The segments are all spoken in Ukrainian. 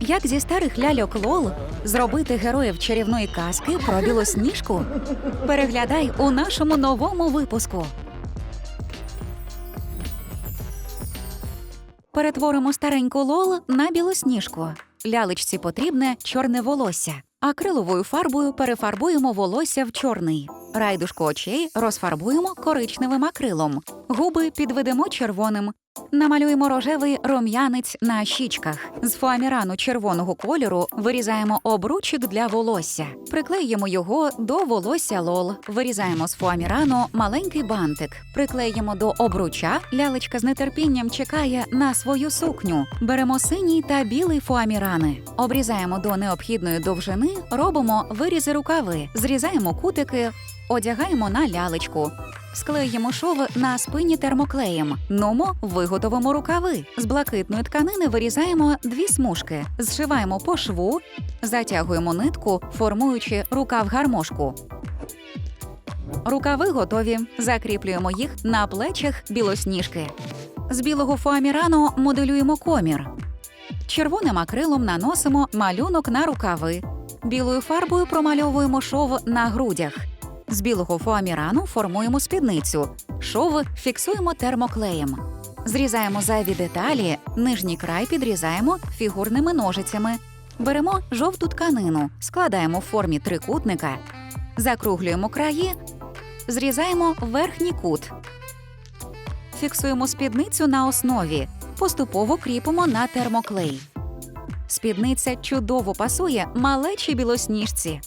Як зі старих ляльок Лол зробити героїв чарівної казки про білосніжку? Переглядай у нашому новому випуску. Перетворимо стареньку лол на білосніжку. Лялечці потрібне чорне волосся. Акриловою фарбою перефарбуємо волосся в чорний. Райдушку очей розфарбуємо коричневим акрилом. Губи підведемо червоним. Намалюємо рожевий рум'янець на щічках. З фоамірану червоного кольору вирізаємо обручик для волосся. Приклеїмо його до волосся лол. Вирізаємо з фоамірану маленький бантик. Приклеїмо до обруча. Лялечка з нетерпінням чекає на свою сукню. Беремо синій та білий фоамірани. Обрізаємо до необхідної довжини, робимо вирізи рукави, зрізаємо кутики, одягаємо на лялечку. Склеїмо шов на спині термоклеєм. Нумо виготовимо рукави. З блакитної тканини вирізаємо дві смужки, зшиваємо по шву, затягуємо нитку, формуючи рукав гармошку. Рукави готові. Закріплюємо їх на плечах білосніжки. З білого фоамірану моделюємо комір. Червоним акрилом наносимо малюнок на рукави. Білою фарбою промальовуємо шов на грудях. З білого фоамірану формуємо спідницю. Шов фіксуємо термоклеєм. Зрізаємо зайві деталі, нижній край підрізаємо фігурними ножицями. Беремо жовту тканину, складаємо в формі трикутника, закруглюємо краї, зрізаємо верхній кут. Фіксуємо спідницю на основі, поступово кріпимо на термоклей. Спідниця чудово пасує малечій білосніжці.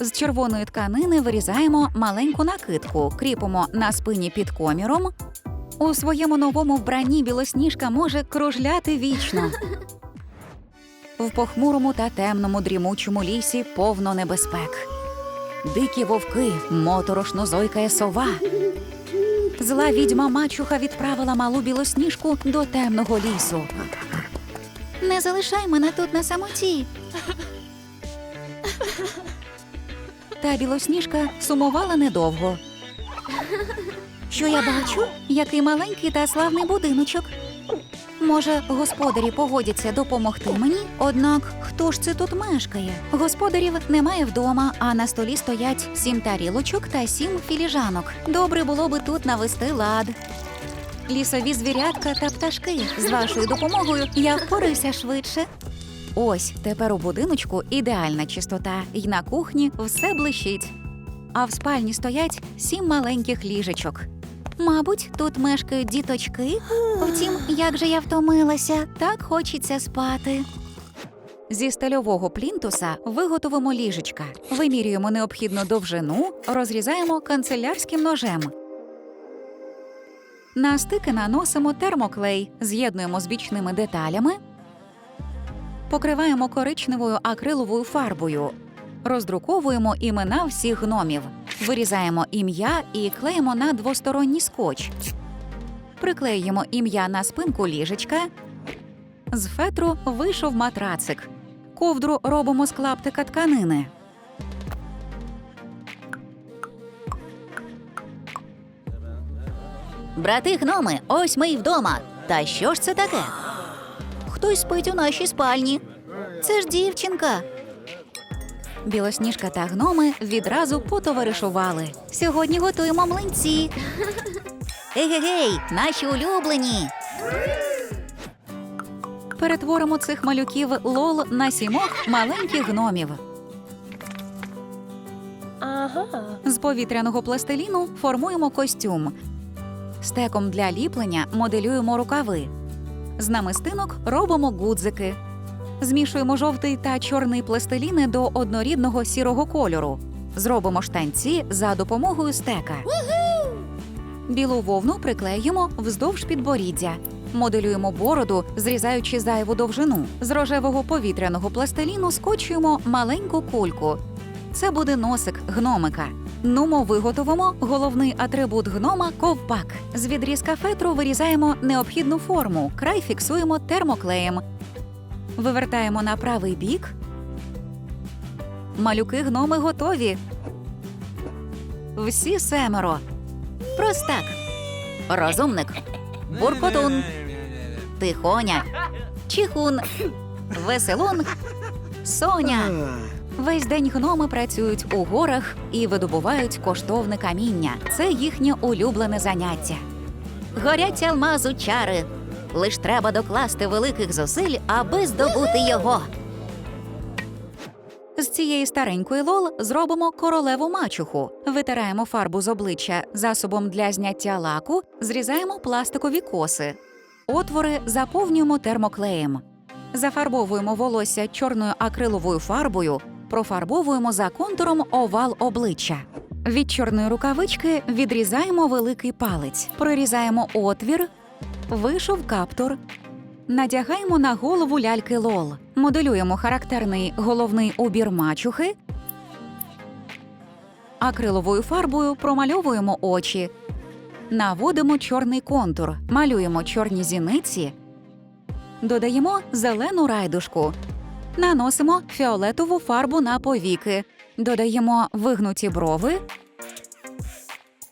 З червоної тканини вирізаємо маленьку накидку, кріпимо на спині під коміром. У своєму новому вбранні білосніжка може кружляти вічно. В похмурому та темному дрімучому лісі повно небезпек. Дикі вовки, моторошно зойкає сова. Зла відьма мачуха відправила малу білосніжку до темного лісу. Не залишай мене тут на самоті. Та білосніжка сумувала недовго. Що я бачу? Який маленький та славний будиночок. Може, господарі погодяться допомогти мені? Однак хто ж це тут мешкає? Господарів немає вдома, а на столі стоять сім тарілочок та сім філіжанок. Добре було би тут навести лад. Лісові звірятка та пташки. З вашою допомогою я впораюся швидше. Ось тепер у будиночку ідеальна чистота, і на кухні все блищить. А в спальні стоять сім маленьких ліжечок. Мабуть, тут мешкають діточки. Втім, як же я втомилася, так хочеться спати. Зі стальового плінтуса виготовимо ліжечка, вимірюємо необхідну довжину, розрізаємо канцелярським ножем. На стики наносимо термоклей, з'єднуємо з бічними деталями, покриваємо коричневою акриловою фарбою, роздруковуємо імена всіх гномів, вирізаємо ім'я і клеїмо на двосторонній скотч. Приклеїмо ім'я на спинку ліжечка. З фетру вийшов матрацик. Ковдру робимо з клаптика тканини. Брати гноми, ось ми й вдома. Та що ж це таке? Хтось спить у нашій спальні. Це ж дівчинка. Білосніжка та гноми відразу потоваришували. Сьогодні готуємо млинці. Егегей, наші улюблені. Перетворимо цих малюків лол на сімох маленьких гномів. Ага. З повітряного пластиліну формуємо костюм. Стеком для ліплення моделюємо рукави. З намистинок робимо гудзики. Змішуємо жовтий та чорний пластиліни до однорідного сірого кольору. Зробимо штанці за допомогою стека. Білу вовну приклеїмо вздовж підборіддя. Моделюємо бороду, зрізаючи зайву довжину. З рожевого повітряного пластиліну скочуємо маленьку кульку. Це буде носик гномика. Нумо виготовимо головний атрибут гнома ковпак. З відрізка фетру вирізаємо необхідну форму, край фіксуємо термоклеєм. Вивертаємо на правий бік. Малюки гноми готові. Всі семеро. Простак. Розумник. Буркотун. Тихоня. Чихун. Веселун, Соня. Весь день гноми працюють у горах і видобувають коштовне каміння. Це їхнє улюблене заняття. Горять алмазу чари. Лиш треба докласти великих зусиль, аби здобути його. З цієї старенької лол зробимо королеву мачуху. Витираємо фарбу з обличчя засобом для зняття лаку, зрізаємо пластикові коси. Отвори заповнюємо термоклеєм. Зафарбовуємо волосся чорною акриловою фарбою, профарбовуємо за контуром овал обличчя. Від чорної рукавички відрізаємо великий палець, прорізаємо отвір, вишов каптур, Надягаємо на голову ляльки лол, моделюємо характерний головний убір мачухи, акриловою фарбою промальовуємо очі, наводимо чорний контур, малюємо чорні зіниці, додаємо зелену райдушку, наносимо фіолетову фарбу на повіки, додаємо вигнуті брови,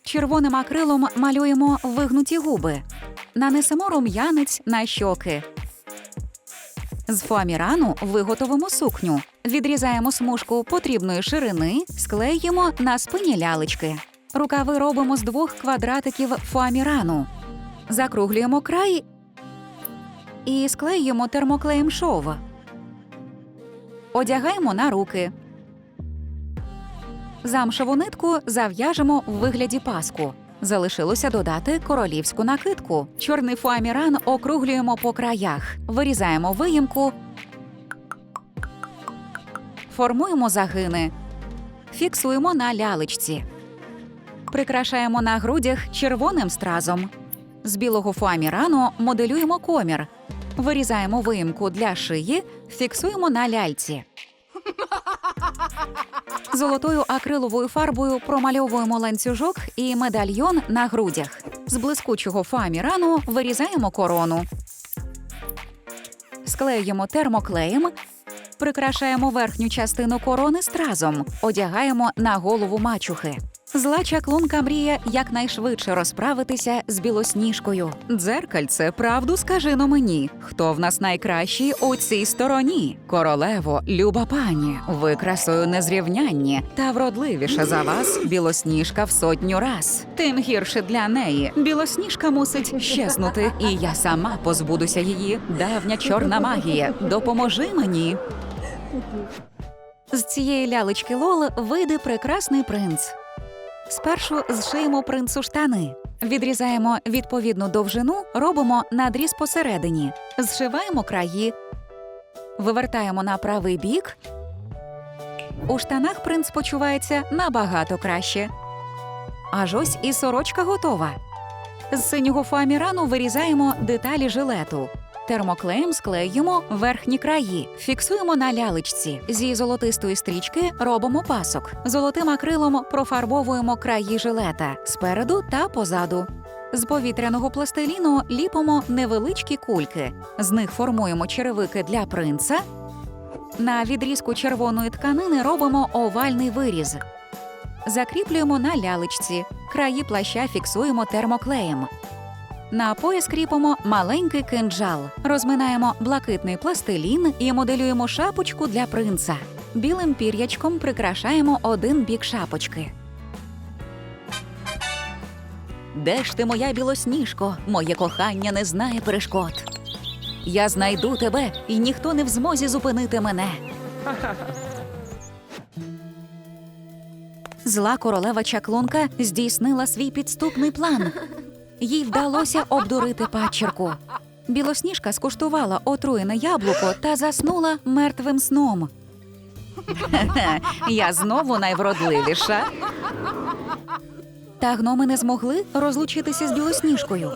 червоним акрилом малюємо вигнуті губи. Нанесемо рум'янець на щоки. З фоамірану виготовимо сукню. Відрізаємо смужку потрібної ширини, склеїмо на спині лялечки. Рукави робимо з двох квадратиків фоамірану. Закруглюємо край і склеїмо термоклеєм шов. Одягаємо на руки. Замшеву нитку зав'яжемо в вигляді паску. Залишилося додати королівську накидку. Чорний фуаміран округлюємо по краях, вирізаємо виїмку, формуємо загини, фіксуємо на лялечці, прикрашаємо на грудях червоним стразом. З білого фуамірану моделюємо комір, вирізаємо виїмку для шиї, фіксуємо на ляльці. Золотою акриловою фарбою промальовуємо ланцюжок і медальйон на грудях. З блискучого фоамірану вирізаємо корону. Склеюємо термоклеєм, прикрашаємо верхню частину корони стразом, одягаємо на голову мачухи. Зла чаклунка мріє якнайшвидше розправитися з білосніжкою. Дзеркальце, правду скажи но мені, хто в нас найкращий у цій стороні? Королево, люба пані, ви красою незрівнянні та вродливіша за вас білосніжка в сотню раз. Тим гірше для неї. Білосніжка мусить щезнути, і я сама позбудуся її. Давня чорна магія. Допоможи мені. З цієї лялечки Лол вийде прекрасний принц. Спершу зшиємо принцу штани. Відрізаємо відповідну довжину, робимо надріз посередині, зшиваємо краї, вивертаємо на правий бік. У штанах принц почувається набагато краще. Аж ось і сорочка готова. З синього фоамірану вирізаємо деталі жилету. Термоклеєм склеюємо верхні краї, фіксуємо на лялечці. Зі золотистої стрічки робимо пасок. Золотим акрилом профарбовуємо краї жилета спереду та позаду. З повітряного пластиліну ліпимо невеличкі кульки. З них формуємо черевики для принца. На відрізку червоної тканини робимо овальний виріз. Закріплюємо на лялечці. Краї плаща фіксуємо термоклеєм. На пояс кріпимо маленький кинджал, розминаємо блакитний пластилін і моделюємо шапочку для принца. Білим пір'ячком прикрашаємо один бік шапочки. Де ж ти, моя білосніжко? Моє кохання не знає перешкод. Я знайду тебе, і ніхто не в змозі зупинити мене. Зла королева чаклунка здійснила свій підступний план. Їй вдалося обдурити падчерку. Білосніжка скуштувала отруєне яблуко та заснула мертвим сном. Я знову найвродливіша. Та гноми не змогли розлучитися з білосніжкою.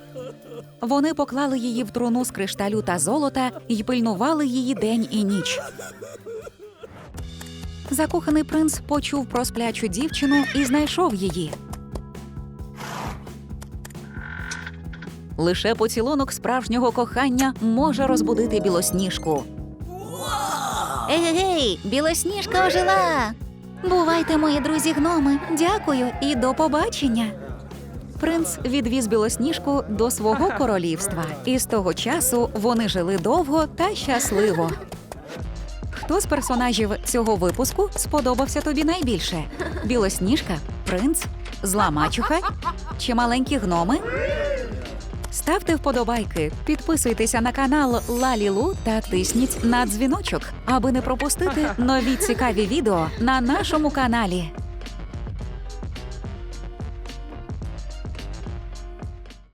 Вони поклали її в труну з кришталю та золота і пильнували її день і ніч. Закоханий принц почув про сплячу дівчину і знайшов її. Лише поцілунок справжнього кохання може розбудити білосніжку. Егегей, білосніжка ожила. Бувайте, мої друзі гноми. Дякую і до побачення. Принц відвіз білосніжку до свого королівства, і з того часу вони жили довго та щасливо. Хто з персонажів цього випуску сподобався тобі найбільше? Білосніжка, принц, зла мачуха чи маленькі гноми? Ставте вподобайки, підписуйтеся на канал Лалілу та тисніть на дзвіночок, аби не пропустити нові цікаві відео на нашому каналі.